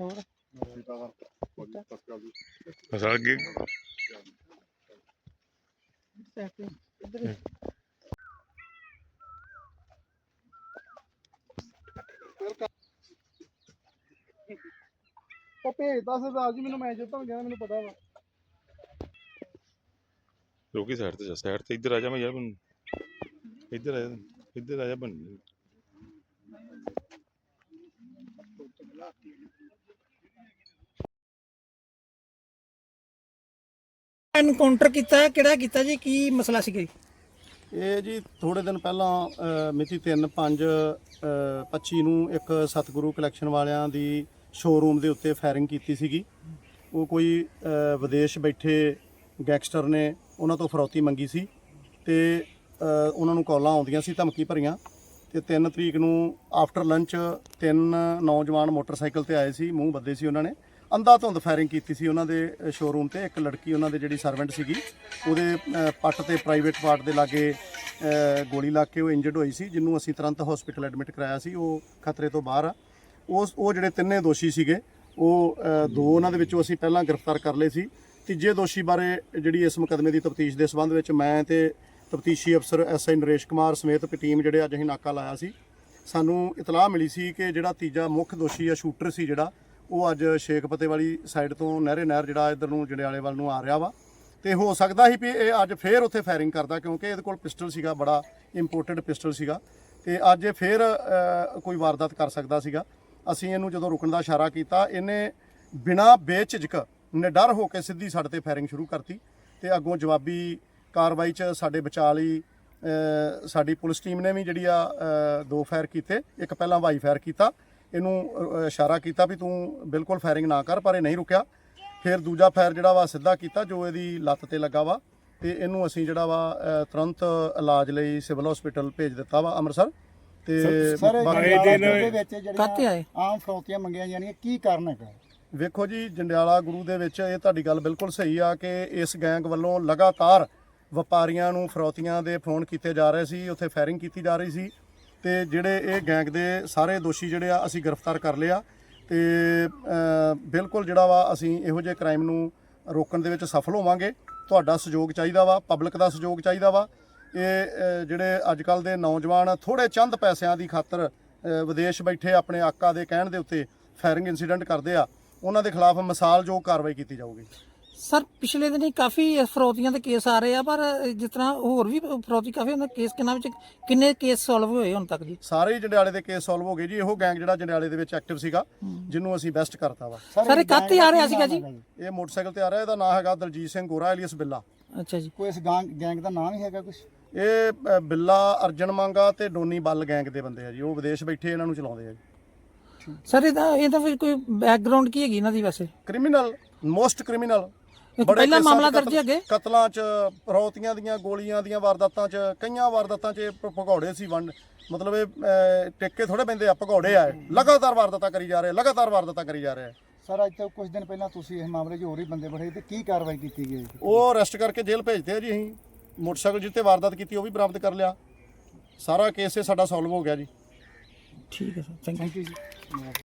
ਹੋਰ? ਅਸਾਂ ਅੱਗੇ। ਉਹ ਭੇਜਦਾ ਸਰਦਾਰ ਜੀ ਮੈਨੂੰ ਮੈਂ ਜਿੱਤਾਂ ਗਿਆ ਮੈਨੂੰ ਪਤਾ ਵਾ। ਰੋਕੀ ਸਾਈਡ ਤੇ ਜਾ ਸਾਈਡ ਤੇ ਇੱਧਰ ਆ ਜਾ ਮੈਂ ਯਾਰ ਬਣ ਇੱਧਰ ਆ ਜਾ ਇੱਧਰ ਆ ਜਾ ਬਣ ਐਨਕਾਊਂਟਰ ਕੀਤਾ ਕਿਹੜਾ ਕੀਤਾ ਜੀ? ਕੀ ਮਸਲਾ ਸੀ? ਜੀ ਇਹ ਜੀ ਥੋੜੇ ਦਿਨ ਪਹਿਲਾਂ ਅ, ਮਿਤੀ 3 5 25 ਨੂੰ ਇੱਕ ਸਤਿਗੁਰੂ ਕਲੈਕਸ਼ਨ ਵਾਲਿਆਂ ਦੀ ਸ਼ੋਰੂਮ ਦੇ ਉੱਤੇ ਫਾਇਰਿੰਗ ਕੀਤੀ ਸੀਗੀ। ਉਹ ਕੋਈ ਅ, ਵਿਦੇਸ਼ ਬੈਠੇ ਗੈਂਗਸਟਰ ਨੇ ਉਹਨਾਂ ਤੋਂ ਫਰੌਤੀ ਮੰਗੀ ਸੀ ਤੇ ਅ, ਉਹਨਾਂ ਨੂੰ ਕਾਲਾਂ ਆਉਂਦੀਆਂ ਸੀ ਧਮਕੀ ਭਰੀਆਂ ਤੇ 3 ਤਰੀਕ ਨੂੰ ਆਫਟਰ ਲੰਚ ਤਿੰਨ ਨੌਜਵਾਨ ਮੋਟਰਸਾਈਕਲ ਤੇ ਆਏ ਸੀ ਮੂੰਹ ਬੱਦੇ ਸੀ ਉਹਨਾਂ ਨੇ। ਅੰਧਾ ਧੁੰਦ ਫਾਇਰਿੰਗ ਕੀਤੀ ਸੀ ਉਹਨਾਂ ਦੇ ਸ਼ੋਰੂਮ ਤੇ। ਇੱਕ ਲੜਕੀ ਉਹਨਾਂ ਦੇ ਜਿਹੜੀ ਸਰਵੈਂਟ ਸੀਗੀ, ਉਹਦੇ ਪੱਟ ਤੇ ਪ੍ਰਾਈਵੇਟ ਪਾਰਟ ਦੇ ਲਾਗੇ ਗੋਲੀ ਲੱਗ ਕੇ ਉਹ ਇੰਜਰਡ ਹੋਈ ਸੀ, ਜਿਹਨੂੰ ਅਸੀਂ ਤੁਰੰਤ ਹਸਪੀਟਲ ਐਡਮਿਟ ਕਰਾਇਆ ਸੀ। ਉਹ ਖਤਰੇ ਤੋਂ ਬਾਹਰ ਆ। ਉਸ ਉਹ ਜਿਹੜੇ ਤਿੰਨੇ ਦੋਸ਼ੀ ਸੀਗੇ, ਉਹ ਦੋ ਉਹਨਾਂ ਦੇ ਵਿੱਚੋਂ ਅਸੀਂ ਪਹਿਲਾਂ ਗ੍ਰਿਫਤਾਰ ਕਰ ਲਏ ਸੀ। ਤੀਜੇ ਦੋਸ਼ੀ ਬਾਰੇ ਜਿਹੜੀ ਇਸ ਮੁਕਦਮੇ ਦੀ ਤਫਤੀਸ਼ ਦੇ ਸੰਬੰਧ ਵਿੱਚ ਮੈਂ ਤੇ ਤਫਤੀਸ਼ੀ ਅਫਸਰ ਐਸਆਈ ਨਰੇਸ਼ ਕੁਮਾਰ ਸਮੇਤ ਇੱਕ ਟੀਮ ਜਿਹੜੇ ਅੱਜ ਅਸੀਂ ਨਾਕਾ ਲਾਇਆ ਸੀ, ਸਾਨੂੰ ਇਤਲਾਹ ਮਿਲੀ ਸੀ ਕਿ ਜਿਹੜਾ ਤੀਜਾ ਮੁੱਖ ਦੋਸ਼ੀ ਆ ਸ਼ੂਟਰ ਸੀ ਜਿਹੜਾ ਉਹ ਅੱਜ ਸ਼ੇਖਪਤੇ ਵਾਲੀ ਸਾਈਡ ਤੋਂ ਨਹਿਰੇ ਨਹਿਰ ਜਿਹੜਾ ਇਧਰ ਨੂੰ ਜੰਡਿਆਲੇ ਵੱਲ ਨੂੰ ਆ ਰਿਹਾ ਵਾ। ਤੇ ਹੋ ਸਕਦਾ ਸੀ ਵੀ ਇਹ ਅੱਜ ਫੇਰ ਉੱਥੇ ਫਾਇਰਿੰਗ ਕਰਦਾ ਕਿਉਂਕਿ ਇਹਦੇ ਕੋਲ ਪਿਸਟਲ ਸੀਗਾ, ਬੜਾ ਇੰਪੋਰਟਡ ਪਿਸਟਲ ਸੀਗਾ। ਤੇ ਅੱਜ ਇਹ ਫੇਰ ਕੋਈ ਵਾਰਦਾਤ ਕਰ ਸਕਦਾ ਸੀਗਾ। ਅਸੀਂ ਇਹਨੂੰ ਜਦੋਂ ਰੁਕਣ ਦਾ ਇਸ਼ਾਰਾ ਕੀਤਾ, ਇਹਨੇ ਬਿਨਾਂ ਬੇਝਿਜਕ ਨਿਡਰ ਹੋ ਕੇ ਸਿੱਧੀ ਸਾਡੇ ਤੇ ਫਾਇਰਿੰਗ ਸ਼ੁਰੂ ਕਰਤੀ ਤੇ ਅੱਗੋਂ ਜਵਾਬੀ ਕਾਰਵਾਈ 'ਚ ਸਾਡੇ ਬਚਾਅ ਲਈ ਸਾਡੀ ਪੁਲਿਸ ਟੀਮ ਨੇ ਵੀ ਜਿਹੜੀ ਆ ਦੋ ਫਾਇਰ ਕੀਤੇ। ਇੱਕ ਪਹਿਲਾਂ ਵਾਈ ਫਾਇਰ ਕੀਤਾ ਇਹਨੂੰ ਇਸ਼ਾਰਾ ਕੀਤਾ ਵੀ ਤੂੰ ਬਿਲਕੁਲ ਫਾਇਰਿੰਗ ਨਾ ਕਰ ਪਰ ਇਹ ਨਹੀਂ ਰੁਕਿਆ। ਫਿਰ ਦੂਜਾ ਫਾਇਰ ਜਿਹੜਾ ਵਾ ਸਿੱਧਾ ਕੀਤਾ ਜੋ ਇਹਦੀ ਲੱਤ ਤੇ ਲੱਗਾ ਵਾ ਤੇ ਇਹਨੂੰ ਅਸੀਂ ਜਿਹੜਾ ਵਾ ਤੁਰੰਤ ਇਲਾਜ ਲਈ ਸਿਵਲ ਹਸਪੀਟਲ ਭੇਜ ਦਿੱਤਾ ਵਾ ਅੰਮ੍ਰਿਤਸਰ। ਤੇ ਬਾਕੀ- ਦੇ ਵਿੱਚ ਜਿਹੜੀਆਂ ਆਮ ਫਰੌਤੀਆਂ ਮੰਗੀਆਂ ਜਾਣੀਆਂ ਕੀ ਕਾਰਨ ਹੈਗਾ? ਵੇਖੋ ਜੀ ਜੰਡਿਆਲਾ ਗੁਰੂ ਦੇ ਵਿੱਚ ਇਹ ਤੁਹਾਡੀ ਗੱਲ ਬਿਲਕੁਲ ਸਹੀ ਆ ਕਿ ਇਸ ਗੈਂਗ ਵੱਲੋਂ ਲਗਾਤਾਰ ਵਪਾਰੀਆਂ ਨੂੰ ਫਰੌਤੀਆਂ ਦੇ ਫੋਨ ਕੀਤੇ ਜਾ ਰਹੇ ਸੀ ਉੱਥੇ ਫਾਇਰਿੰਗ ਕੀਤੀ ਜਾ ਰਹੀ ਸੀ। ਤੇ ਜਿਹੜੇ ਇਹ ਗੈਂਗ ਦੇ ਸਾਰੇ ਦੋਸ਼ੀ ਜਿਹੜੇ ਆ, ਅਸੀਂ ਗ੍ਰਿਫਤਾਰ ਕਰ ਲਿਆ ਤੇ ਬਿਲਕੁਲ ਜਿਹੜਾ ਵਾ, ਅਸੀਂ ਇਹੋ ਜਿਹੇ ਕ੍ਰਾਈਮ ਨੂੰ ਰੋਕਣ ਦੇ ਵਿੱਚ ਸਫਲ ਹੋਵਾਂਗੇ। ਤੁਹਾਡਾ ਸਹਿਯੋਗ ਚਾਹੀਦਾ ਵਾ, ਪਬਲਿਕ ਦਾ ਸਹਿਯੋਗ ਚਾਹੀਦਾ ਵਾ। ਇਹ ਜਿਹੜੇ ਅੱਜ ਕੱਲ ਦੇ ਨੌਜਵਾਨ ਥੋੜੇ ਚੰਦ ਪੈਸਿਆਂ ਦੀ ਖਾਤਰ ਵਿਦੇਸ਼ ਬੈਠੇ ਆਪਣੇ ਆਕਾ ਦੇ ਕਹਿਣ ਦੇ ਉੱਤੇ ਫਾਇਰਿੰਗ ਇਨਸੀਡੈਂਟ ਕਰਦੇ ਆ, ਉਹਨਾਂ ਦੇ ਖਿਲਾਫ ਮਿਸਾਲਯੋਗ ਕਾਰਵਾਈ ਕੀਤੀ ਜਾਊਗੀ। ਸਰ ਪਿਛਲੇ ਦਿਨੀ ਕਾਫੀ ਫਰੌਤੀਆਂ ਦੇ ਕੇਸ ਆ ਰਹੇ ਆ ਪਰ ਜਿਸ ਤਰ੍ਹਾਂ ਹੋਰ ਵੀ ਫਰੌਤੀ ਕਾਫੀ ਉਹਨਾਂ ਕੇਸ ਕਿੰਨਾ ਵਿੱਚ ਕਿੰਨੇ ਕੇਸ ਸੋਲਵ ਹੋਏ ਹੁਣ ਤੱਕ ਜੀ? ਸਾਰੇ ਹੀ ਜੰਡਿਆਲੇ ਦੇ ਕੇਸ ਸੋਲਵ ਹੋ ਗਏ ਜੀ। ਇਹੋ ਗੈਂਗ ਜਿਹੜਾ ਜੰਡਿਆਲੇ ਦੇ ਵਿੱਚ ਐਕਟਿਵ ਸੀਗਾ ਜਿਹਨੂੰ ਅਸੀਂ ਬੈਸਟ ਕਰਤਾ ਵਾ। ਸਰ ਇਹ ਕਾਹਤੇ ਆ ਰਿਹਾ ਸੀਗਾ ਜੀ? ਇਹ ਮੋਟਰਸਾਈਕਲ ਤੇ ਆ ਰਿਹਾ ਇਹਦਾ ਨਾਮ ਹੈਗਾ ਦਲਜੀਤ ਸਿੰਘ ਗੋਰਾ ਐਲੀਅਸ ਬਿੱਲਾ। ਅੱਛਾ ਜੀ। ਕੋਈ ਇਸ ਗੈਂਗ ਗੈਂਗ ਦਾ ਨਾਮ ਹੀ ਹੈਗਾ ਕੁਝ ਇਹ ਬਿੱਲਾ ਅਰਜਨ ਮੰਗਾ ਤੇ ਡੋਨੀ ਬੱਲ ਗੈਂਗ ਦੇ ਬੰਦੇ ਆ ਜੀ। ਉਹ ਵਿਦੇਸ਼ ਬੈਠੇ ਇਹਨਾਂ ਨੂੰ ਚਲਾਉਂਦੇ ਆ ਜੀ। ਸਰ ਇਹਦਾ ਇਹਦਾ ਕੋਈ ਬੈਕਗ੍ਰਾਉਂਡ ਕੀ ਹੈਗੀ ਇਹਨਾਂ ਦੀ ਵੈਸੇ? ਕ੍ਰਿਮੀਨਲ ਮੋਸਟ ਕ੍ਰਿਮੀਨਲ ਇਹ ਪਹਿਲਾ ਮਾਮਲਾ ਦਰਜ ਹੈਗੇ। ਕਤਲਾਂ 'ਚ ਫਰੌਤੀਆਂ ਦੀਆਂ ਗੋਲੀਆਂ ਦੀਆਂ ਵਾਰਦਾਤਾਂ 'ਚ ਕਈਆਂ ਵਾਰਦਾਤਾਂ 'ਚ ਇਹ ਭ- ਭਗੌੜੇ ਸੀ ਵੰਡ। ਮਤਲਬ ਇਹ ਟਿੱਕੇ ਥੋੜੇ ਪੈਂਦੇ ਆ ਭਗੌੜੇ ਆ ਇਹ। ਲਗਾਤਾਰ ਵਾਰਦਾਤਾਂ ਕਰੀ ਜਾ ਰਹੇ ਲਗਾਤਾਰ ਵਾਰਦਾਤਾਂ ਕਰੀ ਜਾ ਰਹੇ। ਸਰ ਅੱਜ ਤੋਂ ਕੁਝ ਦਿਨ ਪਹਿਲਾਂ ਤੁਸੀਂ ਇਸ ਮਾਮਲੇ 'ਚ ਹੋਰ ਹੀ ਬੰਦੇ ਬੜੇ ਤੇ ਕੀ ਕਾਰਵਾਈ ਕੀਤੀ ਗਈ ਉਹ ਅਰੈਸਟ ਕਰਕੇ ਜੇਲ੍ਹ ਭੇਜਦੇ ਆ ਜੀ ਅਸੀਂ। ਮੋਟਰਸਾਈਕਲ ਜਿੱਤੇ ਵਾਰਦਾਤ ਕੀਤੀ ਉਹ ਵੀ ਬਰਾਮਦ ਕਰ ਲਿਆ। ਸਾਰਾ ਕੇਸ ਇਹ ਸਾਡਾ ਸੋਲਵ ਹੋ ਗਿਆ ਜੀ। ਠੀਕ ਹੈ sir thank you thank you ਜੀ।